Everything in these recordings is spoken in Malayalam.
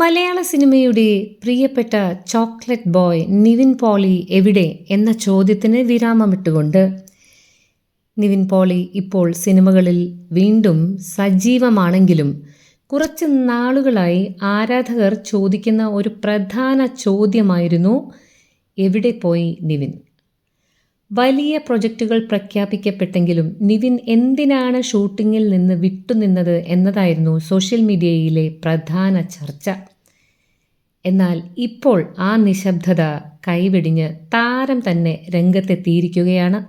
മലയാള സിനിമയുടെ പ്രിയപ്പെട്ട ചോക്ലേറ്റ് ബോയ് നിവിൻ പോളി എവിടെ എന്ന ചോദ്യത്തിന് വിരാമമിട്ടുകൊണ്ട് നിവിൻ പോളി ഇപ്പോൾ സിനിമകളിൽ വീണ്ടും സജീവമാണെങ്കിലും കുറച്ച് നാളുകളായി ആരാധകർ ചോദിക്കുന്ന ഒരു പ്രധാന ചോദ്യമായിരുന്നു എവിടെ പോയി നിവിൻ? വലിയ പ്രൊജക്റ്റുകൾ പ്രഖ്യാപിക്കപ്പെട്ടെങ്കിലും നിവിൻ എന്തിനാണ് ഷൂട്ടിങ്ങിൽ നിന്ന് വിട്ടുനിന്നത് എന്നതായിരുന്നു സോഷ്യൽ മീഡിയയിലെ പ്രധാന ചർച്ച. എന്നാൽ ഇപ്പോൾ ആ നിശബ്ദത കൈവെടിഞ്ഞ് താരം തന്നെ രംഗത്തെത്തിയിരിക്കുകയാണ്.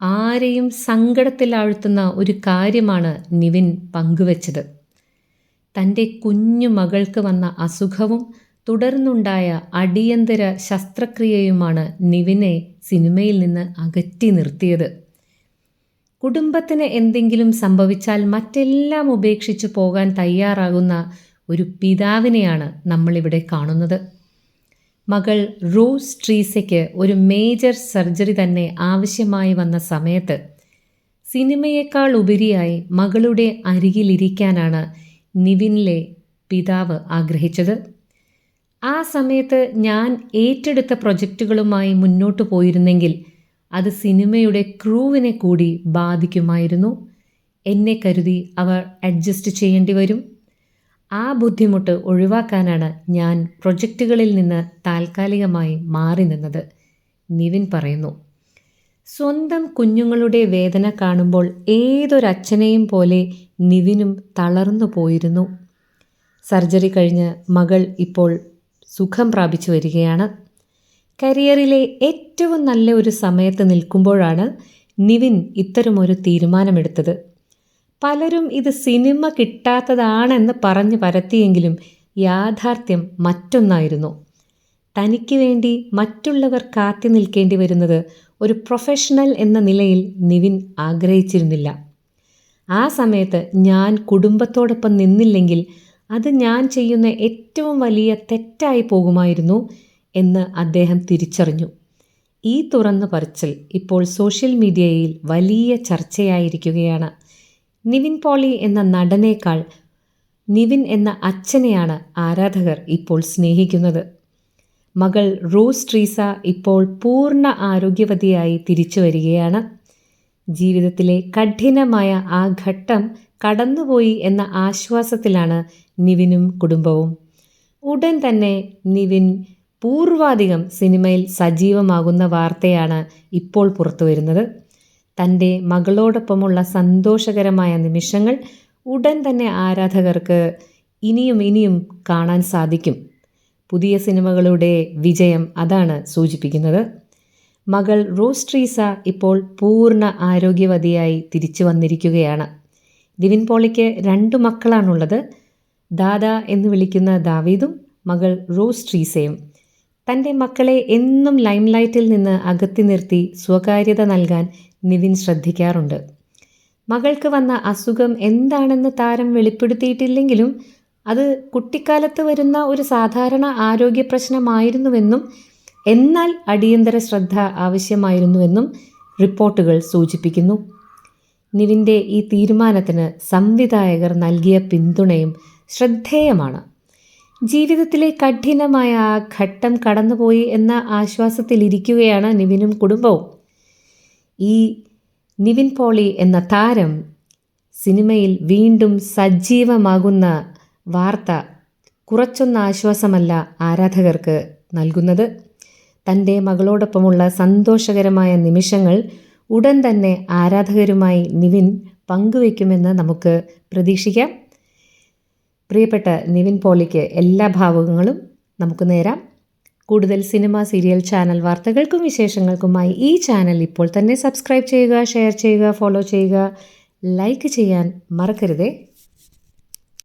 ആരെയും സങ്കടത്തിലാഴ്ത്തുന്ന ഒരു കാര്യമാണ് നിവിൻ പങ്കുവച്ചത്. തന്റെ കുഞ്ഞു മകൾക്ക് വന്ന അസുഖവും തുടർന്നുണ്ടായ അടിയന്തര ശസ്ത്രക്രിയയുമാണ് നിവിനെ സിനിമയിൽ നിന്ന് അകറ്റി നിർത്തിയത്. കുടുംബത്തിന് എന്തെങ്കിലും സംഭവിച്ചാൽ മറ്റെല്ലാം ഉപേക്ഷിച്ച് പോകാൻ തയ്യാറാകുന്ന ഒരു പിതാവിനെയാണ് നമ്മളിവിടെ കാണുന്നത്. മകൾ റോസ് ട്രീസയ്ക്ക് ഒരു മേജർ സർജറി തന്നെ ആവശ്യമായി വന്ന സമയത്ത് സിനിമയേക്കാൾ ഉപരിയായി മകളുടെ അരികിലിരിക്കാനാണ് നിവിനിലെ പിതാവ് ആഗ്രഹിച്ചത്. ആ സമയത്ത് ഞാൻ ഏറ്റെടുത്ത പ്രൊജക്റ്റുകളുമായി മുന്നോട്ട് പോയിരുന്നെങ്കിൽ അത് സിനിമയുടെ ക്രൂവിനെ കൂടി ബാധിക്കുമായിരുന്നു. എന്നെ കരുതി അവർ അഡ്ജസ്റ്റ് ചെയ്യേണ്ടി വരും. ആ ബുദ്ധിമുട്ട് ഒഴിവാക്കാനാണ് ഞാൻ പ്രൊജക്റ്റുകളിൽ നിന്ന് താൽക്കാലികമായി മാറി നിന്നത് നിവിൻ പറയുന്നു. സ്വന്തം കുഞ്ഞുങ്ങളുടെ വേദന കാണുമ്പോൾ ഏതൊരച്ഛനെയും പോലെ നിവിനും തളർന്നു പോയിരുന്നു. സർജറി കഴിഞ്ഞ് മകൾ ഇപ്പോൾ സുഖം പ്രാപിച്ചു വരികയാണ്. കരിയറിലെ ഏറ്റവും നല്ല ഒരു സമയത്ത് നിൽക്കുമ്പോഴാണ് നിവിൻ ഇത്തരമൊരു തീരുമാനമെടുത്തത്. പലരും ഇത് സിനിമ കിട്ടാത്തതാണെന്ന് പറഞ്ഞു പരത്തിയെങ്കിലും യാഥാർത്ഥ്യം മറ്റൊന്നായിരുന്നു. തനിക്ക് വേണ്ടി മറ്റുള്ളവർ കാത്തി നിൽക്കേണ്ടി വരുന്നത് ഒരു പ്രൊഫഷണൽ എന്ന നിലയിൽ നിവിൻ ആഗ്രഹിച്ചിരുന്നില്ല. ആ സമയത്ത് ഞാൻ കുടുംബത്തോടൊപ്പം നിന്നില്ലെങ്കിൽ അത് ഞാൻ ചെയ്യുന്ന ഏറ്റവും വലിയ തെറ്റായി പോകുമായിരുന്നു എന്ന് അദ്ദേഹം തിരിച്ചറിഞ്ഞു. ഈ തുറന്നു പറച്ചിൽ ഇപ്പോൾ സോഷ്യൽ മീഡിയയിൽ വലിയ ചർച്ചയായിരിക്കുകയാണ്. നിവിൻ പോളി എന്ന നടനേക്കാൾ നിവിൻ എന്ന അച്ഛനെയാണ് ആരാധകർ ഇപ്പോൾ സ്നേഹിക്കുന്നത്. മകൾ റോസ് ട്രീസ ഇപ്പോൾ പൂർണ ആരോഗ്യവതിയായി തിരിച്ചു വരികയാണ് ജീവിതത്തിലെ കഠിനമായ ആ ഘട്ടം കടന്നുപോയി എന്ന ആശ്വാസത്തിലാണ് നിവിനും കുടുംബവും. ഉടൻ തന്നെ നിവിൻ പൂർവാധികം സിനിമയിൽ സജീവമാകുന്ന വാർത്തയാണ് ഇപ്പോൾ പുറത്തു വരുന്നത് തന്റെ മകളോടൊപ്പമുള്ള സന്തോഷകരമായ നിമിഷങ്ങൾ ഉടൻ തന്നെ ആരാധകർക്ക് ഇനിയും ഇനിയും കാണാൻ സാധിക്കും. പുതിയ സിനിമകളുടെ വിജയം അതാണ് സൂചിപ്പിക്കുന്നത്. മകൾ റോസ് ട്രീസ ഇപ്പോൾ പൂർണ ആരോഗ്യവതിയായി തിരിച്ചു വന്നിരിക്കുകയാണ്. ദിവിൻ പോളിക്ക് രണ്ടു മക്കളാണുള്ളത്. ദാദ എന്ന് വിളിക്കുന്ന ദാവീദും മകൾ റോസ് ട്രീസയും തന്റെ മക്കളെ എന്നും ലൈംലൈറ്റിൽ നിന്ന് അകത്തി നിർത്തി സ്വകാര്യത നൽകാൻ നിവിൻ ശ്രദ്ധിക്കാറുണ്ട്. മകൾക്ക് വന്ന അസുഖം എന്താണെന്ന് താരം വെളിപ്പെടുത്തിയിട്ടില്ലെങ്കിലും അത് കുട്ടിക്കാലത്ത് വരുന്ന ഒരു സാധാരണ ആരോഗ്യ പ്രശ്നമായിരുന്നുവെന്നും എന്നാൽ അടിയന്തര ശ്രദ്ധ ആവശ്യമായിരുന്നുവെന്നും റിപ്പോർട്ടുകൾ സൂചിപ്പിക്കുന്നു. നിവിന്റെ ഈ തീരുമാനത്തിന് സംവിധായകർ നൽകിയ പിന്തുണയും ശ്രദ്ധേയമാണ്. ജീവിതത്തിലെ കഠിനമായ ആ ഘട്ടം കടന്നുപോയി എന്ന ആശ്വാസത്തിലിരിക്കുകയാണ് നിവിനും കുടുംബവും. ഈ നിവിൻ പോളി എന്ന താരം സിനിമയിൽ വീണ്ടും സജീവമാകുന്ന വാർത്ത കുറച്ചൊന്ന് ആശ്വാസമല്ല ആരാധകർക്ക് നൽകുന്നത്. തന്റെ മകളോടൊപ്പമുള്ള സന്തോഷകരമായ നിമിഷങ്ങൾ ഉടൻ തന്നെ ആരാധകരുമായി നിവിൻ പങ്കുവയ്ക്കുമെന്ന് നമുക്ക് പ്രതീക്ഷിക്കാം. പ്രിയപ്പെട്ട നിവിൻ പോളിക്ക് എല്ലാ ഭാവുകങ്ങളും നമുക്ക് നേരാം. കൂടുതൽ സിനിമ സീരിയൽ ചാനൽ വാർത്തകൾക്കും വിശേഷങ്ങൾക്കുമായി ഈ ചാനൽ ഇപ്പോൾ തന്നെ സബ്സ്ക്രൈബ് ചെയ്യുക ഷെയർ ചെയ്യുക ഫോളോ ചെയ്യുക ലൈക്ക് ചെയ്യാൻ മറക്കരുതേ.